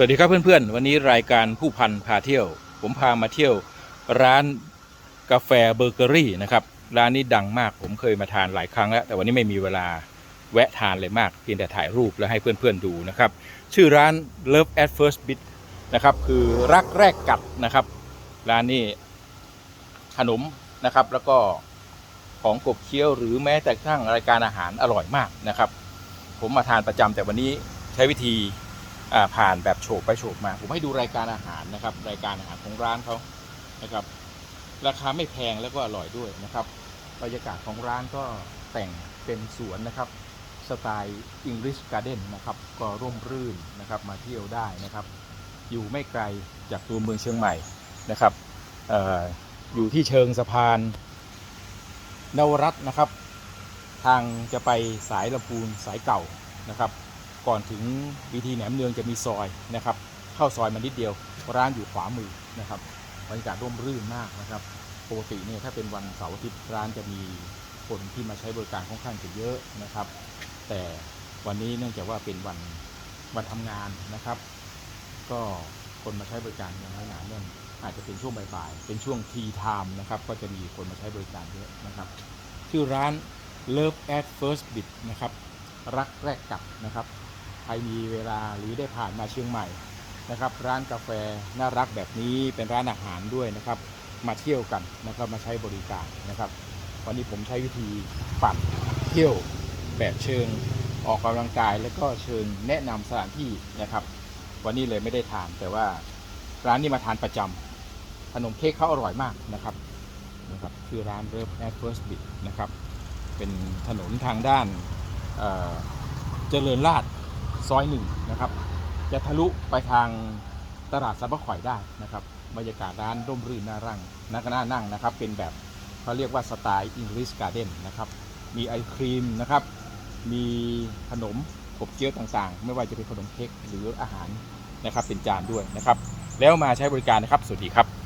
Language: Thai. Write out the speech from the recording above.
สวัสดีครับเพื่อนๆ วันนี้รายการผู้พันพาเที่ยว ผมพามาเที่ยวร้านกาแฟเบเกอรี่นะครับ ร้านนี้ดังมากผมเคยมาทานหลายครั้งแล้ว แต่วันนี้ไม่มีเวลาแวะทานเลยมาก เพียงแต่ถ่ายรูปแล้วให้เพื่อนๆดูนะครับ ชื่อร้าน Love at First Bit นะครับ คือรักแรกกัดนะครับ ร้านนี้ขนมนะครับ แล้วก็ของกบเคี้ยวหรือแม้แต่กระทั่งรายการอาหารอร่อยมากนะครับ ผมมาทานประจำแต่วันนี้ใช้วิธี ผ่านแบบโฉบไปโฉบมา ผมให้ดูรายการอาหารนะครับ รายการอาหารของร้านเขานะครับ ราคาไม่แพงแล้วก็อร่อยด้วยนะครับบรรยากาศของร้านก็แต่งเป็นสวนนะครับสไตล์ English Garden นนะครับ ก็ร่มรื่นนะครับมาเที่ยวได้นะครับ อยู่ไม่ไกลจากตัวเมืองเชียงใหม่นะครับอออยู่ที่เชิงสะพานนวรัตน์นะครับ ทางจะไปสายลำพูนสายเก่านะครับ ก่อนถึงวิธีแหนมเนืองจะมีซอยนะครับ เข้าซอยมานิดเดียว ร้านอยู่ขวามือนะครับบรรยากาศร่มรื่นมากนะครับปกติเนี่ยถ้าเป็นวันเสาร์อาทิตย์ร้านจะมีคนที่มาใช้บริการค่อนข้างจะเยอะนะครับ แต่วันนี้เนื่องจากว่าเป็นวันวันทำงานนะครับ ก็คนมาใช้บริการยังไม่หนาแน่นอาจจะเป็นช่วงบ่ายๆเป็นช่วงทีไทม์นะครับก็จะมีคนมาใช้บริการเยอะนะครับ ชื่อร้าน Love at First Bit นะครับ รักแรกกลับนะครับ ใครมีเวลาหรือได้ผ่านมาเชียงใหม่นะครับ ร้านกาแฟน่ารักแบบนี้เป็นร้านอาหารด้วยนะครับ มาเที่ยวกันนะครับมาใช้บริการนะครับวันนี้ผมใช้วิธีปั่นเที่ยวแบบเชิงออกกำลังกาย แล้วก็เชิงแนะนำสถานที่นะครับ วันนี้เลยไม่ได้ทานแต่ว่าร้านนี้มาทานประจำขนมเค้กเขาอร่อยมากนะครับนะครับ คือร้านเริ่มแอดเฟิร์สบิทนะครับ เป็นถนนทางด้าน เจริญราษฎรซอยหนึ่งนะครับ จะทะลุไปทางตลาดซับปะข่อยได้นะครับบรรยากาศร้านร่มรื่นน่าร่างน่าน่านั่งนะครับ เป็นแบบเขาเรียกว่าสไตล์ English Garden นะครับมีไอศครีมนะครับ มีขนมขบเคี้ยวต่างๆ ไม่ว่าจะเป็นขนมเค้กหรืออาหารนะครับเป็นจานด้วยนะครับ แล้วมาใช้บริการนะครับ สวัสดีครับ